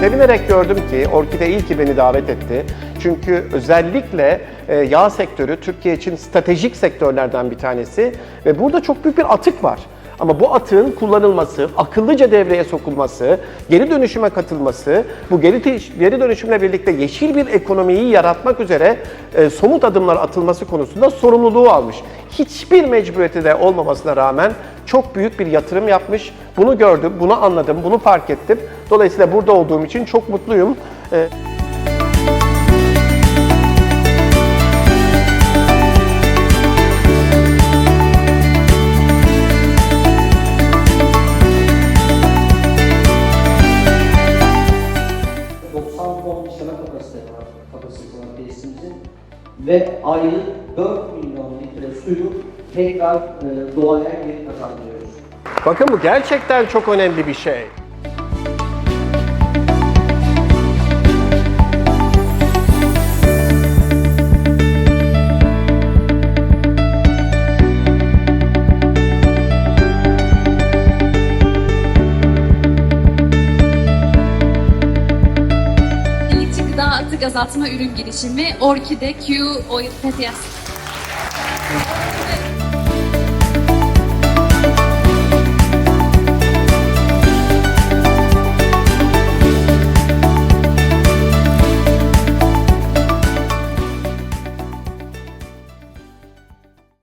sevinerek gördüm ki Orkide iyi ki beni davet etti. Çünkü özellikle e, yağ sektörü Türkiye için stratejik sektörlerden bir tanesi ve burada çok büyük bir atık var. Ama bu atığın kullanılması, akıllıca devreye sokulması, geri dönüşüme katılması, bu geri, dönüşümle birlikte yeşil bir ekonomiyi yaratmak üzere e, somut adımlar atılması konusunda sorumluluğu almış. Hiçbir mecburiyeti de olmamasına rağmen çok büyük bir yatırım yapmış. Bunu gördüm, bunu anladım, bunu fark ettim. Dolayısıyla burada olduğum için çok mutluyum. Ee, 90 ton işleme kapasitesi var, kapasitesi var tesisimizin ve aylık 4 milyon litre suyu tekrar e, doğaya geri kazandırıyoruz. bakın bu gerçekten çok önemli bir şey. Atık azaltma ürün girişimi Orkide Q Oil PTS.